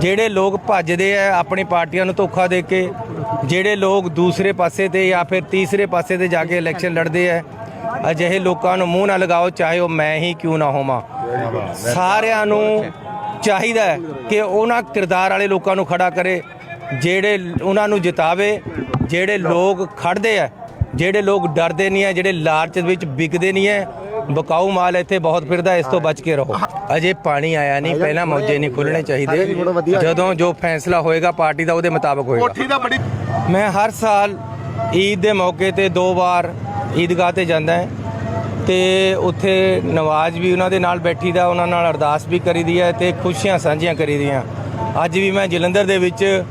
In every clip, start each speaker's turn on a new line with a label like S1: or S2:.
S1: ਜਿਹੜੇ ਲੋਕ ਭੱਜਦੇ ਆ ਆਪਣੀ ਪਾਰਟੀਆਂ ਨੂੰ ਧੋਖਾ ਦੇ ਕੇ, ਜਿਹੜੇ ਲੋਕ ਦੂਸਰੇ ਪਾਸੇ ਤੇ ਜਾਂ ਫਿਰ ਤੀਸਰੇ ਪਾਸੇ ਤੇ ਜਾ ਕੇ ਇਲੈਕਸ਼ਨ ਲੜਦੇ ਆ, ਅਜਿਹੇ ਲੋਕਾਂ ਨੂੰ ਮੂੰਹ ਨਾ ਲਗਾਓ, ਚਾਹੇ ਉਹ ਮੈਂ ਹੀ ਕਿਉਂ ਨਾ ਹੋਵਾਂ। ਸਾਰਿਆਂ ਨੂੰ ਚਾਹੀਦਾ ਕਿ ਉਹਨਾਂ ਕਿਰਦਾਰ ਵਾਲੇ ਲੋਕਾਂ ਨੂੰ ਖੜਾ ਕਰੇ, ਜਿਹੜੇ ਉਹਨਾਂ ਨੂੰ ਜਿਤਾਵੇ, ਜਿਹੜੇ ਲੋਕ ਖੜਦੇ ਆ, ਜਿਹੜੇ ਲੋਕ ਡਰਦੇ ਨਹੀਂ ਆ, ਜਿਹੜੇ ਲਾਲਚ ਵਿੱਚ ਵਿਕਦੇ ਨਹੀਂ ਹੈ ਬਕਾਊ ਮਾਲ ਇੱਥੇ ਬਹੁਤ ਫਿਰਦਾ ਇਸ ਤੋਂ ਬਚ ਕੇ ਰਹੋ। ਅਜੇ ਪਾਣੀ ਆਇਆ ਨਹੀਂ ਪਹਿਲਾਂ ਮੌਜੇ ਨਹੀਂ ਖੁੱਲਣੇ ਚਾਹੀਦੇ। ਜਦੋਂ ਜੋ ਫੈਸਲਾ ਹੋਏਗਾ ਪਾਰਟੀ ਦਾ ਉਹਦੇ ਮੁਤਾਬਕ ਹੋਏਗਾ।
S2: ਕੋਠੀ ਦਾ ਬੜੀ
S1: ਮੈਂ ਹਰ ਸਾਲ ਈਦ ਦੇ ਮੌਕੇ ਤੇ ਦੋ ਵਾਰ ਈਦਗਾਹ ਤੇ ਜਾਂਦਾ ਹਾਂ। ਤੇ ਉੱਥੇ ਨਵਾਜ਼ ਵੀ ਉਹਨਾਂ ਦੇ ਨਾਲ ਬੈਠੀ ਦਾ ਉਹਨਾਂ ਨਾਲ ਅਰਦਾਸ ਵੀ ਕਰੀਦੀ ਹੈ ਤੇ ਖੁਸ਼ੀਆਂ ਸਾਂਝੀਆਂ ਕਰੀਦੀਆਂ ਅੱਜ ਵੀ ਮੈਂ ਜਲੰਧਰ ਦੇ ਵਿੱਚ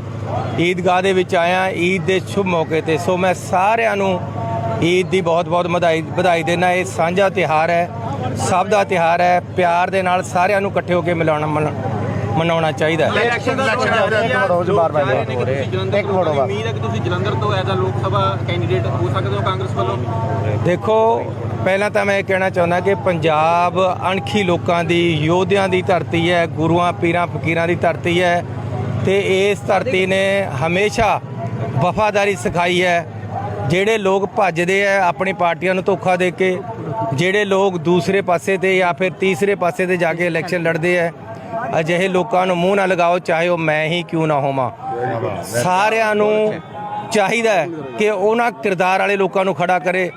S1: ਈਦਗਾਹ ਦੇ ਵਿੱਚ ਆਇਆ ਈਦ ਦੇ ਸ਼ੁਭ ਮੌਕੇ ਤੇ। ਸੋ ਮੈਂ ਸਾਰਿਆਂ ਨੂੰ ਈਦ ਦੀ ਬਹੁਤ-ਬਹੁਤ ਵਧਾਈ ਵਧਾਈ ਦੇਣਾ ਇਹ ਸਾਂਝਾ ਤਿਹਾਰ ਹੈ ਸਭ ਦਾ ਤਿਹਾਰ ਹੈ ਪਿਆਰ ਦੇ ਨਾਲ ਸਾਰਿਆਂ ਨੂੰ ਇਕੱਠੇ ਹੋ ਕੇ ਮਿਲਾਉਣਾ ਮਨਾ- ਮਨਾਉਣਾ ਚਾਹੀਦਾ ਹੈ।
S2: ਇਲੈਕਸ਼ਨ ਦਾ
S3: ਇੱਕ ਮਿੰਟ ਉਮੀਦ ਹੈ ਕਿ ਤੁਸੀਂ ਜਲੰਧਰ ਤੋਂ ਐਜ਼ ਅ ਲੋਕ ਸਭਾ ਕੈਂਡੀਡੇਟ ਹੋ ਸਕਦੇ ਹੋ ਕਾਂਗਰਸ ਵੱਲੋਂ?
S1: ਦੇਖੋ ਪਹਿਲਾਂ ਤਾਂ ਮੈਂ ਇਹ ਕਹਿਣਾ ਚਾਹੁੰਦਾ ਕਿ ਪੰਜਾਬ ਅਣਖੀ ਲੋਕਾਂ ਦੀ ਯੋਧਿਆਂ ਦੀ ਧਰਤੀ ਹੈ ਗੁਰੂਆਂ ਪੀਰਾਂ ਫਕੀਰਾਂ ਦੀ ਧਰਤੀ ਹੈ ਤੇ ਇਸ ਧਰਤੀ ਨੇ ਹਮੇਸ਼ਾ ਵਫਾਦਾਰੀ ਸਿਖਾਈ ਹੈ। ਜਿਹੜੇ ਲੋਕ ਭੱਜਦੇ ਆ ਆਪਣੀ ਪਾਰਟੀਆਂ ਨੂੰ ਧੋਖਾ ਦੇ ਕੇ, ਜਿਹੜੇ ਲੋਕ ਦੂਸਰੇ ਪਾਸੇ ਤੇ ਜਾਂ ਫਿਰ ਤੀਸਰੇ ਪਾਸੇ ਤੇ ਜਾ ਕੇ ਇਲੈਕਸ਼ਨ ਲੜਦੇ ਆ, ਅਜਿਹੇ ਲੋਕਾਂ ਨੂੰ ਮੂੰਹ ਨਾ ਲਗਾਓ, ਚਾਹੇ ਉਹ ਮੈਂ ਹੀ ਕਿਉਂ ਨਾ ਹੋਵਾਂ। ਸਾਰਿਆਂ ਨੂੰ ਚਾਹੀਦਾ ਕਿ ਉਹਨਾਂ ਕਿਰਦਾਰ ਵਾਲੇ ਲੋਕਾਂ ਨੂੰ ਖੜਾ ਕਰੇ,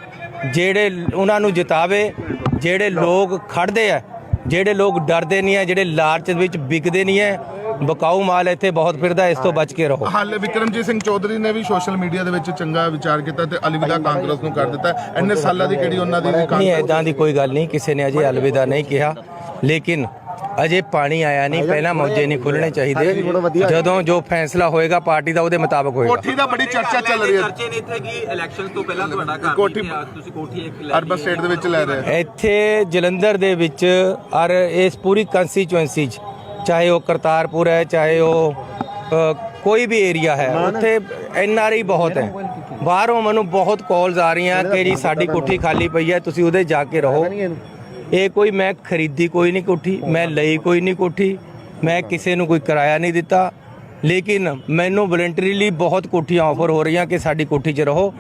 S1: ਜਿਹੜੇ ਉਹਨਾਂ ਨੂੰ ਜਿਤਾਵੇ, ਜਿਹੜੇ ਲੋਕ ਖੜਦੇ ਆ, ਜਿਹੜੇ ਲੋਕ ਡਰਦੇ ਨਹੀਂ ਆ, ਜਿਹੜੇ ਲਾਲਚ ਵਿੱਚ ਵਿਕਦੇ ਨਹੀਂ ਹੈ ਬਕਾਊ ਮਾਲ ਇੱਥੇ ਬਹੁਤ ਫਿਰਦਾ ਇਸ ਤੋਂ ਬਚ ਕੇ ਰਹੋ।
S2: ਹਾਲੇ ਵਿਕਰਮਜੀਤ ਸਿੰਘ ਚੌਧਰੀ ਨੇ ਵੀ ਸੋਸ਼ਲ ਮੀਡੀਆ ਦੇ ਵਿੱਚ ਚੰਗਾ ਵਿਚਾਰ ਕੀਤਾ ਤੇ ਅਲਵਿਦਾ ਕਾਂਗਰਸ ਨੂੰ ਕਰ ਦਿੱਤਾ। ਇੰਨੇ ਸਾਲਾਂ ਦੀ ਕਿਹੜੀ ਉਹਨਾਂ ਦੀ
S1: ਨਹੀਂ ਐਦਾਂ ਦੀ ਕੋਈ ਗੱਲ ਨਹੀਂ ਕਿਸੇ ਨੇ ਅਜੇ ਅਲਵਿਦਾ ਨਹੀਂ ਕਿਹਾ। ਲੇਕਿਨ ਅਜੇ ਪਾਣੀ ਆਇਆ ਨਹੀਂ ਪਹਿਲਾਂ ਮੌਜੇ ਨਹੀਂ ਖੁੱਲਣੇ ਚਾਹੀਦੇ। ਜਦੋਂ ਜੋ ਫੈਸਲਾ ਹੋਏਗਾ ਪਾਰਟੀ ਦਾ ਉਹਦੇ ਮੁਤਾਬਕ ਹੋਏਗਾ।
S2: ਕੋਠੀ ਦਾ ਬੜੀ ਚਰਚਾ ਚੱਲ ਰਹੀ ਹੈ।
S3: ਚਰਚੇ ਨੇ ਇੱਥੇ ਕਿ ਇਲੈਕਸ਼ਨ ਤੋਂ ਪਹਿਲਾਂ ਤੁਹਾਡਾ ਘਰ
S2: ਕੋਠੀ-
S3: ਤੁਸੀਂ ਕੋਠੀ ਇੱਕ ਲੈ
S2: ਅਰਬਨ ਸਟੇਟ ਦੇ ਵਿੱਚ ਲੈ ਰਹੇ।
S1: ਇੱਥੇ ਜਲੰਧਰ ਦੇ ਵਿੱਚ ਔਰ ਇਸ ਪੂਰੀ ਕੰਸਟੀਚੁਐਂਸੀ 'ਚ ਚਾਹੇ ਉਹ ਕਰਤਾਰਪੁਰ ਹੈ ਚਾਹੇ ਉਹ ਕੋਈ ਵੀ ਏਰੀਆ ਹੈ ਉੱਥੇ ਐਨ ਆਰ ਆਈ ਬਹੁਤ ਹੈ। ਬਾਹਰੋਂ ਮੈਨੂੰ ਬਹੁਤ ਕਾਲਸ ਆ ਰਹੀਆਂ ਕਿ ਜੀ ਸਾਡੀ ਕੋਠੀ ਖਾਲੀ ਪਈ ਹੈ ਤੁਸੀਂ ਉਹਦੇ ਜਾ ਕੇ ਰਹੋ। ਇਹ ਕੋਈ ਮੈਂ ਖਰੀਦੀ ਕੋਈ ਨਹੀਂ ਕੋਠੀ ਮੈਂ ਲਈ ਕੋਈ ਨਹੀਂ ਕੋਠੀ ਮੈਂ ਕਿਸੇ ਨੂੰ ਕੋਈ ਕਿਰਾਇਆ ਨਹੀਂ ਦਿੱਤਾ। ਲੇਕਿਨ ਮੈਨੂੰ ਵਲੰਟਰੀਲੀ ਬਹੁਤ ਕੋਠੀਆਂ ਆਫਰ ਹੋ ਰਹੀਆਂ ਕਿ ਸਾਡੀ ਕੋਠੀ 'ਚ ਰਹੋ।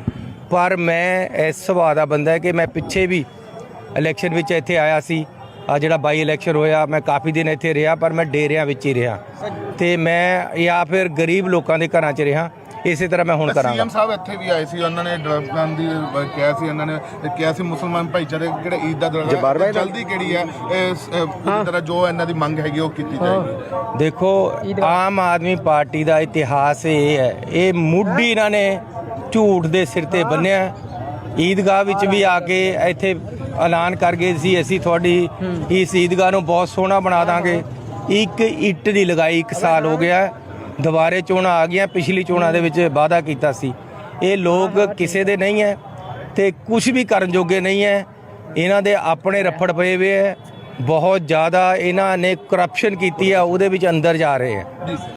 S1: ਪਰ ਮੈਂ ਇਸ ਸੁਭਾਅ ਦਾ ਬੰਦਾ ਹੈ ਕਿ ਮੈਂ ਪਿੱਛੇ ਵੀ ਇਲੈਕਸ਼ਨ ਵਿੱਚ ਇੱਥੇ ਆਇਆ ਸੀ। ਆ ਜਿਹੜਾ ਬਾਈ ਇਲੈਕਸ਼ਨ ਹੋਇਆ ਮੈਂ ਕਾਫੀ ਦਿਨ ਇੱਥੇ ਰਿਹਾ ਪਰ ਮੈਂ ਡੇਰਿਆਂ ਵਿੱਚ ਹੀ ਰਿਹਾ। ਤੇ ਮੈਂ ਜਾਂ ਫਿਰ ਗਰੀਬ ਲੋਕਾਂ ਦੇ ਘਰਾਂ 'ਚ ਰਿਹਾ। ਇਸੇ ਤਰ੍ਹਾਂ ਮੈਂ ਹੁਣ ਕਰਾਂਗਾ।
S2: ਸੀਐਮ ਸਾਹਿਬ ਇੱਥੇ ਵੀ ਆਏ ਸੀ ਉਹਨਾਂ ਨੇ ਡਰਗਾਂ ਦੀ ਕਿਹਾ ਸੀ ਉਹਨਾਂ ਨੇ ਕਿਹਾ ਸੀ ਮੁਸਲਮਾਨ ਭਾਈਚਾਰੇ ਕਿਹੜੇ ਈਦ ਦਾ ਦੌਰਾ ਜਲਦੀ ਕਿਹੜੀ ਹੈ ਇਸ ਤਰ੍ਹਾਂ ਜੋ ਇਹਨਾਂ ਦੀ ਮੰਗ ਹੈਗੀ ਉਹ ਕੀਤੀ ਜਾਏਗੀ।
S1: ਦੇਖੋ ਆਮ ਆਦਮੀ ਪਾਰਟੀ ਦਾ ਇਤਿਹਾਸ ਇਹ ਹੈ। ਇਹ ਮੁੱਢੀ ਇਹਨਾਂ ਨੇ ਝੂਠ ਦੇ ਸਿਰ ਤੇ ਬੰਨਿਆ। ਈਦਗਾਹ ਵਿੱਚ ਵੀ ਆ ਕੇ ਇੱਥੇ ਐਲਾਨ ਕਰ ਗਏ ਸੀ ਅਸੀਂ ਤੁਹਾਡੀ ਇਸ ਈਦਗਾਹ ਨੂੰ ਬਹੁਤ ਸੋਹਣਾ ਬਣਾ ਦਾਂਗੇ। ਇੱਕ ਇੱਟ ਦੀ ਲਗਾਈ ਇੱਕ ਸਾਲ ਹੋ ਗਿਆ। ਦੁਬਾਰੇ ਚੋਣਾਂ ਆ ਗਈਆਂ ਪਿਛਲੀ ਚੋਣਾਂ ਦੇ ਵਿੱਚ ਵਾਅਦਾ ਕੀਤਾ ਸੀ। ਇਹ ਲੋਕ ਕਿਸੇ ਦੇ ਨਹੀਂ ਹੈ ਤੇ ਕੁਝ ਵੀ ਕਰਨ ਜੋਗੇ ਨਹੀਂ ਹੈ। ਇਹਨਾਂ ਦੇ ਆਪਣੇ ਰੱਫੜ ਪਏ ਹੋਏ ਹੈ ਬਹੁਤ ਜ਼ਿਆਦਾ ਇਹਨਾਂ ਨੇ ਕਰਪਸ਼ਨ ਕੀਤੀ ਹੈ ਉਹਦੇ ਵਿੱਚ ਅੰਦਰ ਜਾ ਰਹੇ ਹੈ।